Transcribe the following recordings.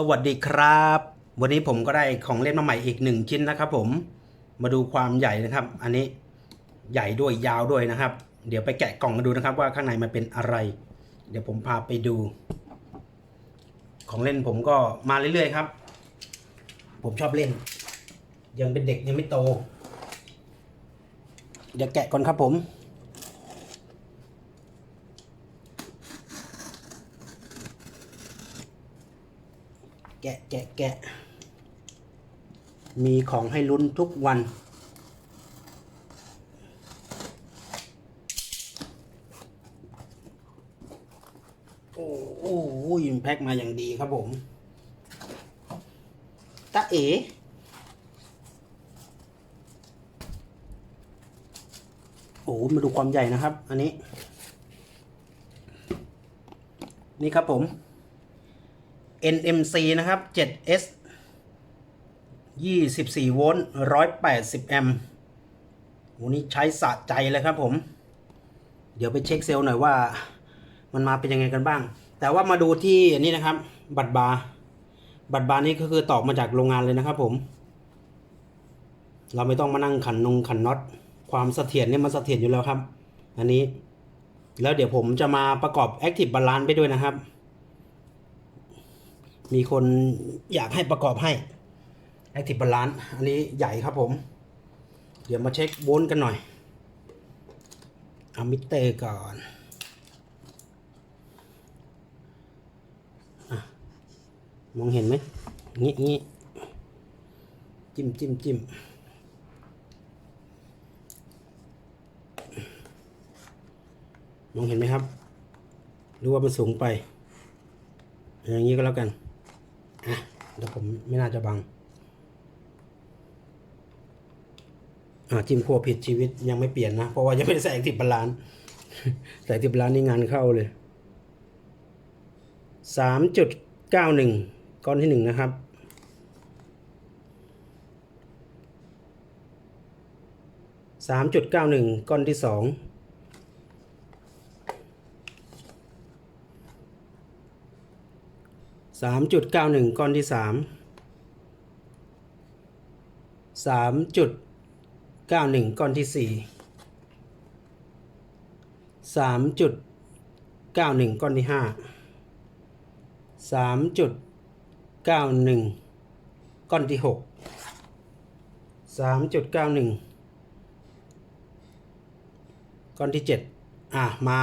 สวัสดีครับ วันนี้ผมก็ได้ของเล่นมาใหม่อีกหนึ่งชิ้นนะครับผมมาดูความใหญ่นะครับ อันนี้ใหญ่ด้วยยาวด้วยนะครับ เดี๋ยวไปแกะกล่องมาดูนะครับ ว่าข้างในมันเป็นอะไร เดี๋ยวผมพาไปดู ของเล่นผมก็มาเรื่อยๆครับ ผมชอบเล่น ยังเป็นเด็กยังไม่โต เดี๋ยวแกะก่อนครับผม กะแกะแกะ มีของให้ลุ้นทุกวัน โอ้โหยิมแพ็กมาอย่างดีครับผมตาเอ๋โอ้โหมาดูความใหญ่นะครับ อันนี้ นี่ครับผม NMC นะครับ 7S 24 โวลต์ 180 แอมป์โหนี่ใช้สะใจเลยครับผม เดี๋ยวไปเช็คเซลล์หน่อยว่า มันมาเป็นยังไงกันบ้าง แต่ว่ามาดูที่นนี้นะครับ บัตรบาร์ บัตรบาร์นี้ก็คือตอกมาจากโรงงานเลยนะครับผม เราไม่ต้องมานั่งขันนงขันน็อต ความเสถียรเนี่ยมันเสถียรอยู่แล้วครับ อันนี้ แล้วเดี๋ยวผมจะมาประกอบ Active Balance ไปด้วยนะครับ มีคนอยากให้ประกอบให้ Active Balance อันนี้ใหญ่ครับผม เดี๋ยวมาเช็คโวลต์กันหน่อยเอามิเตอร์ก่อนอมองเห็นไหมงี้งี้จิ้มจิ้มจิ้มมองเห็นไหมครับ หรือว่ามันสูงไป อย่างนี้ก็แล้วกัน อะเดี๋ยวผมไม่น่าจะบังจิมขั้วผิดชีวิตยังไม่เปลี่ยนนะ เพราะว่ายังไม่ได้ใส่ติบบาลานใส่ติบบาลานนี่งานเข้าเลยสามจุดเก้าหนึ่งก้อนที่หนึ่งนะครับ สามจุดเก้าหนึ่งก้อนที่สอง สามจุดเก้าหนึ่งก้อนที่สามสามจุดเก้าหนึ่งก้อนที่สี่สามจุดเก้าหนึ่งก้อนที่ห้าสามจุดเก้าหนึ่งก้อนที่หกสามจุดเก้าหนึ่งก้อนที่เจ็ดอะ มา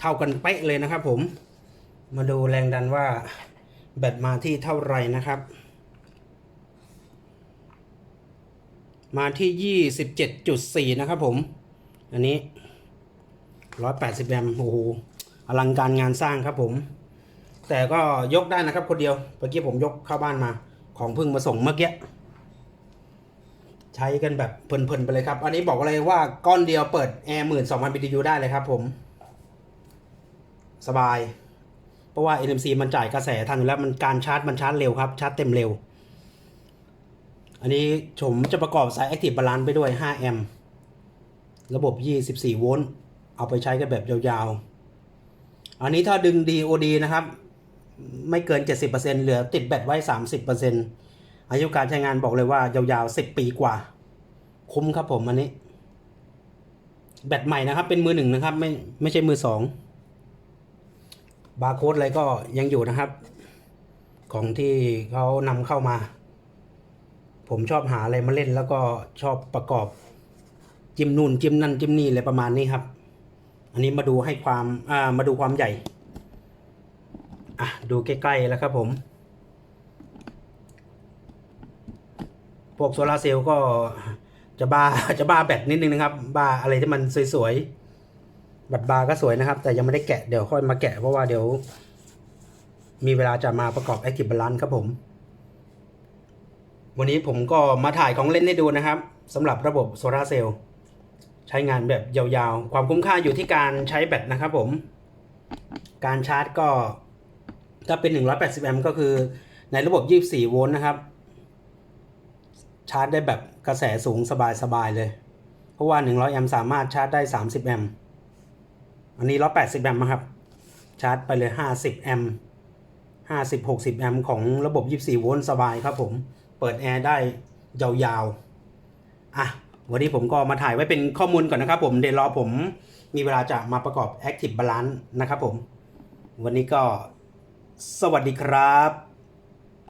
เท่ากันเป๊ะเลยนะครับผม มาดูแรงดันว่า แบตมาที่เท่าไหร่นะครับ มาที่ 27.4 นะครับผม อันนี้ 180 แอมป์โอ้โหอลังการงานสร้างครับผม แต่ก็ยกได้นะครับคนเดียว เมื่อกี้ผมยกเข้าบ้านมา ของเพิ่งมาส่งเมื่อกี้ ใช้กันแบบเพลินๆไปเลยครับ อันนี้บอกเลยว่าก้อนเดียวเปิดแอร์หมื่นสองพัน BTU ได้เลยครับผม สบาย เพราะว่า NMC มันจ่ายกระแสทันอยู่แล้วมันการชาร์จมันชาร์จเร็วครับ ชาร์จเต็มเร็ว อันนี้ผมจะประกอบสาย Active Balance ไปด้วย 5 แอมป์ระบบ 24 โวลต์เอาไปใช้กันแบบยาวๆ อันนี้ถ้าดึง DOD นะครับ ไม่เกิน 70%เหลือติดแบตไว้ 30%อายุการใช้งานบอกเลยว่ายาวๆ 10 ปีกว่า คุ้มครับผมอันนี้ แบตใหม่นะครับ เป็นมือหนึ่งนะครับ ไม่ไม่ใช่มือสอง บาร์โค้ดอะไรก็ยังอยู่นะครับ ของที่เขานำเข้ามา ผมชอบหาอะไรมาเล่น แล้วก็ชอบประกอบจิ้มนู่นจิ้มนั่นจิ้มนี่อะไรประมาณนี้ครับ อันนี้มาดูให้ความอ่ามาดูความใหญ่อะดูใกล้ๆแล้วครับผมพวกโซลาร์เซลล์ก็จะบ้าจะบ้าแบตนิดนึงนะครับ บ้าอะไรที่มันสวยๆ บัตรบาร์ก็สวยนะครับ แต่ยังไม่ได้แกะเดี๋ยวค่อยมาแกะเพราะว่าเดี๋ยว มีเวลาจะมาประกอบ Active Balance ครับผม วันนี้ผมก็มาถ่ายของเล่นให้ดูนะครับสำหรับระบบโซลาเซลล์ใช้งานแบบยาวๆ ความคุ้มค่าอยู่ที่การใช้แบตนะครับผม การชาร์จก็ถ้าเป็น 180 แอมป์ก็คือในระบบ 24 โวลต์นะครับ ชาร์จได้แบบกระแสสูงสบายๆเลย เพราะว่า 100 แอมป์สามารถชาร์จได้ 30 แอมป์ อันนี้180แอมป์นะครับ ชาร์จไปเลย50แอมป์50-60แอมป์ของระบบ24โวลต์สบายครับผม เปิดแอร์ได้ยาวๆ อะ วันนี้ผมก็มาถ่ายไว้เป็นข้อมูลก่อนนะครับผม เดี๋ยวรอผมมีเวลาจะมาประกอบ Active Balance นะครับผม วันนี้ก็สวัสดีครับ